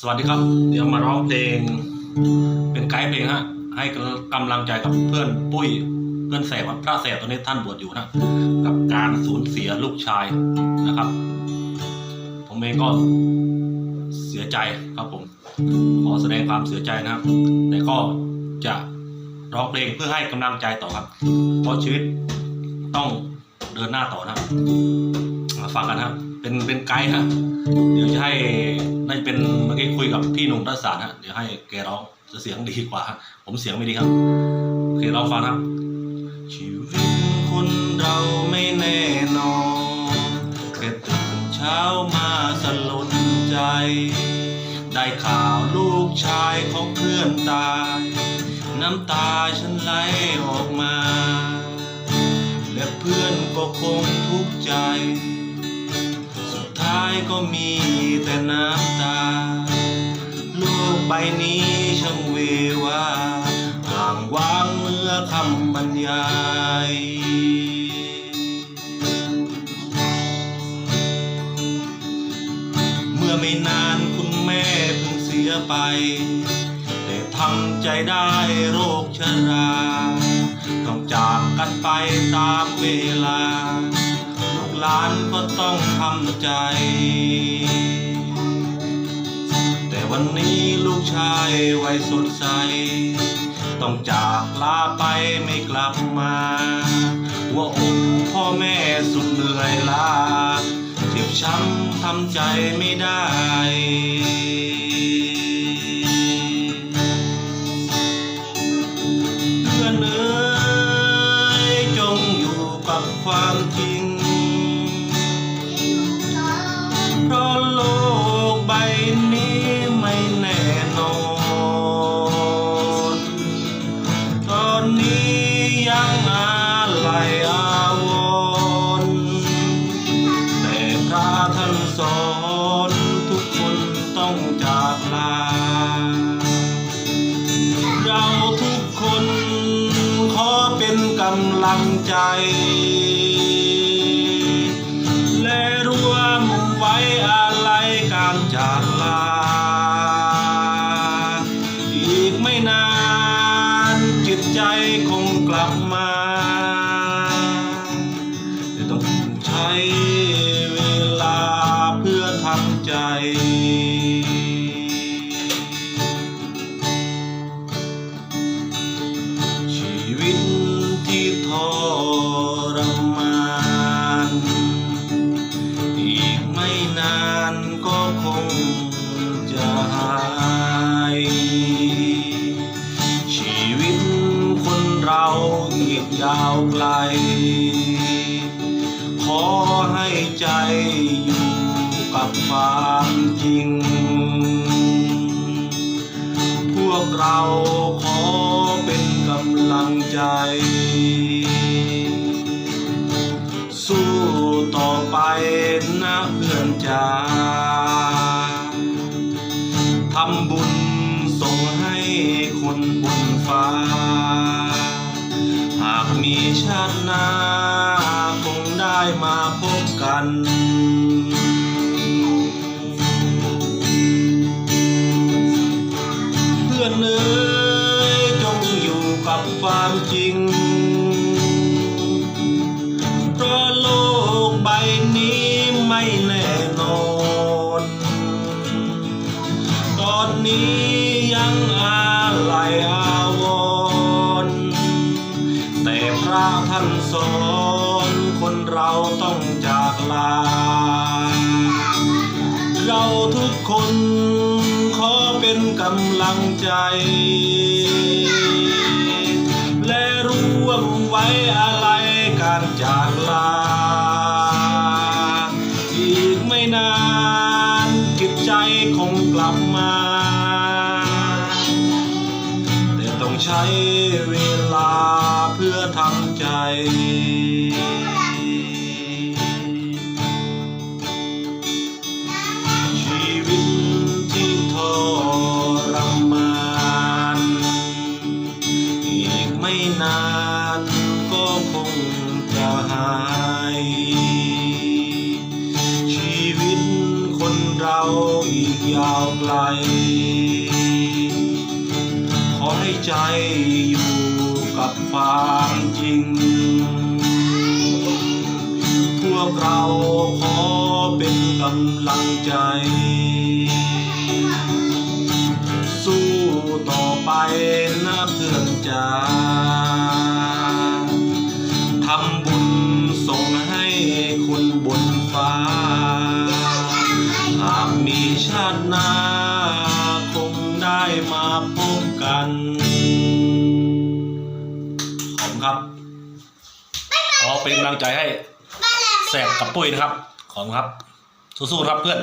สวัสดีครับ เดี๋ยวมาร้องเพลง เป็นไกด์เพลงฮะ ให้กำลังใจกับเพื่อนปุ้ย เพื่อนแสบพระแสบตอนนี้ท่านบวชอยู่นะ กับการสูญเสียลูกชายนะครับ ผมเองก็เสียใจครับผม ขอแสดงความเสียใจนะครับ แต่ก็จะร้องเพลงเพื่อให้กำลังใจต่อครับ เพราะชีวิตต้อง เดินหน้าต่อนะมาฟังกันนะเป็นเป็นไกด์นะเดี๋ยวจะให้น่าจะเป็นเมื่อกี้คุยกับพี่หนุ่มรัศารฮะเดี๋ยวให้แกร้องจะเสียงดีกว่า ผมเสียงไม่ดีครับโอเคลองฟังนะครับชีวิตคนเราไม่แน่นอนแค่ตื่นเช้ามาสลดใจ ได้ข่าวลูกชายของเพื่อนตาย น้ำตาฉันไหลออกมา พื่อนก็คงทุกข์ใจ สุดท้ายก็มีแต่น้ำตา โลกใบนี้ช่างเววาห่างว่างเมื่อคำบรรยายเมื่อไม่นานคุณแม่เพิ่งเสียไป แต่ทำใจได้โรคชรา ต้องจากกันไปตามเวลา ลูกหลานก็ต้องทำใจ แต่วันนี้ลูกชายวัยสดใส ต้องจากลาไปไม่กลับมาหัวอกพ่อแม่สุดเหนื่อยล้าเจ็บช้ำทำใจไม่ได้ำลังใจ และร่วมไว้อาลัยการจากลา อีกไม่นานจิตใจคงกลับ อีกยาวไกล ขอให้ใจอยู่กับความจริง พวกเราขอเป็นกำลังใจ สู้ต่อไปนะเพื่อนจ๋าทำาติหน้าคงได้มาพบกันเพื่อนเอ๋ยจงอยู่กับความจริง เพราะโลกใบนี้ไม่แน่นอน ตอนนี้ สอนคนเราต้องจากลา เราทุกคนขอเป็นกำลังใจ และร่วมไว้อะไรการจากลา อีกไม่นานจิตใจคงกลับมา แต่ต้องใช้เวลาานก็คงจะหาย ชีวิตคนเราอีกยาวไกล ขอให้ใจอยู่กับความจริง พวกเราขอเป็นกำลังใจ ต่อไปนะเพื่อนจ๋าทำบุญส่งให้คนบนฟ้า หากมีชาติหน้าคงได้มาพบกันขอบคุณครับขอเป็นกำลังใจให้แสบกับปุ้ยนะครับ ขอบคุณครับ สู้ๆครับเพื่อน